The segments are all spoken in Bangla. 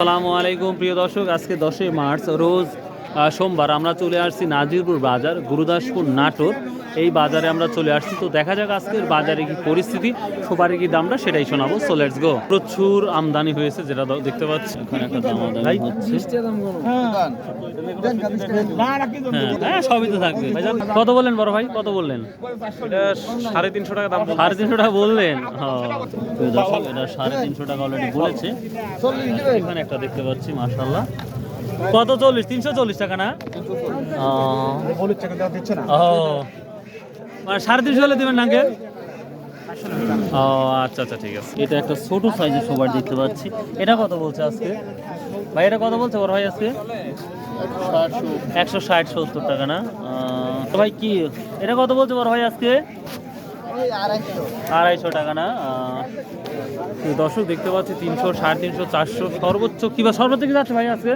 আসসালামু আলাইকুম প্রিয় দর্শক। আজকে দশই মার্চ রোজ সোমবার আমরা চলে আসছি নাজিরপুর বাজার গুরুদাসপুর নাটোর। এই বাজারে আমরা চলে আসছি। তো দেখা যাক আজকের বাজারে কি পরিস্থিতি সুপারি কি দামটা সেটাই শোনাবো। সো লেটস গো প্রচুর আমদানি হয়েছে যেটা দেখতে পাচ্ছি। এখানে একটা দাম আমদানি হচ্ছে। হ্যাঁ। হ্যাঁ সবই তো থাকবে। ভাইজান কত বললেন বড় ভাই? কত বললেন? এটা সাড়ে তিনশো টাকা দাম সাড়ে তিনশো টাকা বললেন? হ্যাঁ। এটা সাড়ে তিনশো টাকা অলরেডি বলেছে। এখানে একটা দেখতে পাচ্ছি মাশাল্লাহ কত চল্লিশ? তিনশো চল্লিশ টাকা না? ও। মানে সাড়ে তিনশো হলে দেবেন নাকি ও আচ্ছা আচ্ছা ঠিক আছে। এটা একটা ছোট সাইজের সবার দেখতে পাচ্ছি। এটা কত বলছে আজকে? ভাই এটা কত বলছে বড় ভাই আজকে? একশো ষাট সত্তর টাকা না? তো ভাই কি? এটা কত বলছে বড় ভাই আজকে? আড়াইশো টাকা না? দর্শক দেখতে পাচ্ছি তিনশো সাড়ে তিনশো চারশো সর্বোচ্চ কিবা সর্বোচ্চ কি যাচ্ছে ভাই আজকে?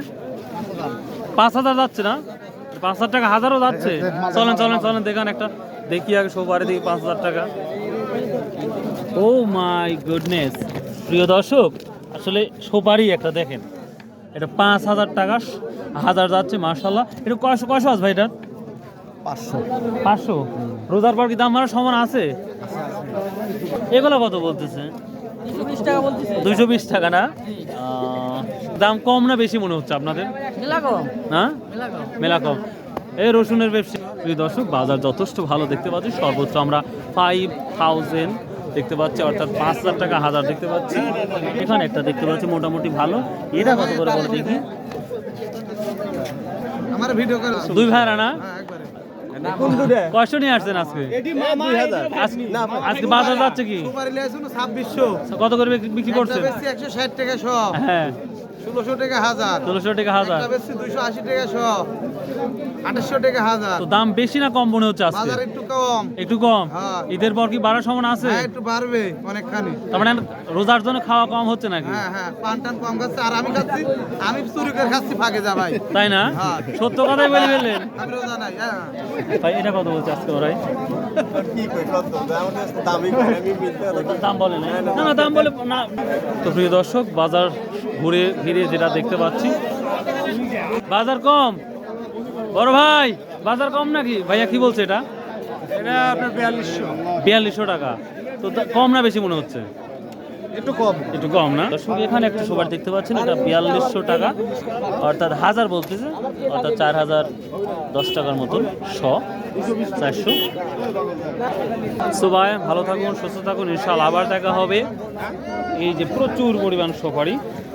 পাঁচ হাজার যাচ্ছে না? পাঁচ হাজার টাকা হাজারও যাচ্ছে। চলেন চলেন চলেন দেখান একটা। দেখি আগে সবারে দেখি পাঁচ হাজার টাকা। Oh my goodness. প্রিয় দর্শক আসলে সোপারি একটা দেখেন। এটা পাঁচ হাজার টাকা হাজার যাচ্ছে মার্শাল্লাহ এটা কয়শো কয়শো আছে ভাই এটা? পাঁচশো। পাঁচশো? রোজার পর কি দাম মারার সমান আছে? এগুলো কত বলতেছে? দুইশো বিশ টাকা না? আহ, দাম কম না বেশি মনে হচ্ছে আপনাদের? হ্যাঁ মেলা কম। এই রসুনের ব্যবসা। প্রিয় দর্শক বাজার যথেষ্ট ভালো দেখতে পাচ্ছি। সর্বোচ্চ আমরা ফাইভ থাউজেন্ড দেখতে পাচ্ছি অর্থাৎ পাঁচ হাজার টাকা হাজার দেখতে পাচ্ছি। এখানে একটা দেখতে পাচ্ছি মোটামুটি ভালো। এটা কত করে বলো দেখি? আমার ভিডিও করে। দুই ভাইরা না? কোন নিয়ে আসছেন আজকে? আজকে- বাজার যাচ্ছে কি? কত করে বিক্রি- বিক্রি করছেন? একশো ষাট টাকা সব। হ্যাঁ। ষোলোশো টাকা হাজার। ষোলোশো টাকা হাজার। দুইশো আশি টাকা শ আঠাশশো টাকা হাজার। তো দাম বেশি না কম মনে হচ্ছে আজকে? একটু কম। একটু কম? হ্যাঁ। ঈদের পর কি বাড়ার সমান আছে? হ্যাঁ একটু বাড়বে অনেকখানি। তার মানে রোজার জন্য খাওয়া কম হচ্ছে নাকি? হ্যাঁ হ্যাঁ পান টান কম খাচ্ছে। আর আমি খাচ্ছি আমি চুরি করে খাচ্ছি ফাঁকে যা ভাই। তাই না? হ্যাঁ। সত্য কথাই বলে ফেললেন। আমি রোজা নাই হ্যাঁ। ভাই এটা কত বলছে আজকে ওরাই? দাম বলে না দাম বলে না। তো প্রিয় দর্শক বাজার ঘুরে ফিরে যেটা দেখতে পাচ্ছি। বাজার কম। বড় ভাই বাজার কম নাকি? ভাইয়া কি বলছে এটা? এটা আপনার বিয়াল্লিশশো। বিয়াল্লিশশো টাকা। তো কম না বেশি মনে হচ্ছে? একটু কম। একটু কম না? দর্শক এখানে একটা সবার দেখতে পাচ্ছেন এটা বিয়াল্লিশশো টাকা। অর্থাৎ হাজার বলতেছে অর্থাৎ চার হাজার দশ টাকার মতন শ চারশো। সো ভাই ভালো থাকুন সুস্থ থাকুন ইনশাল্লাহ আবার দেখা হবে। এই যে প্রচুর পরিমাণ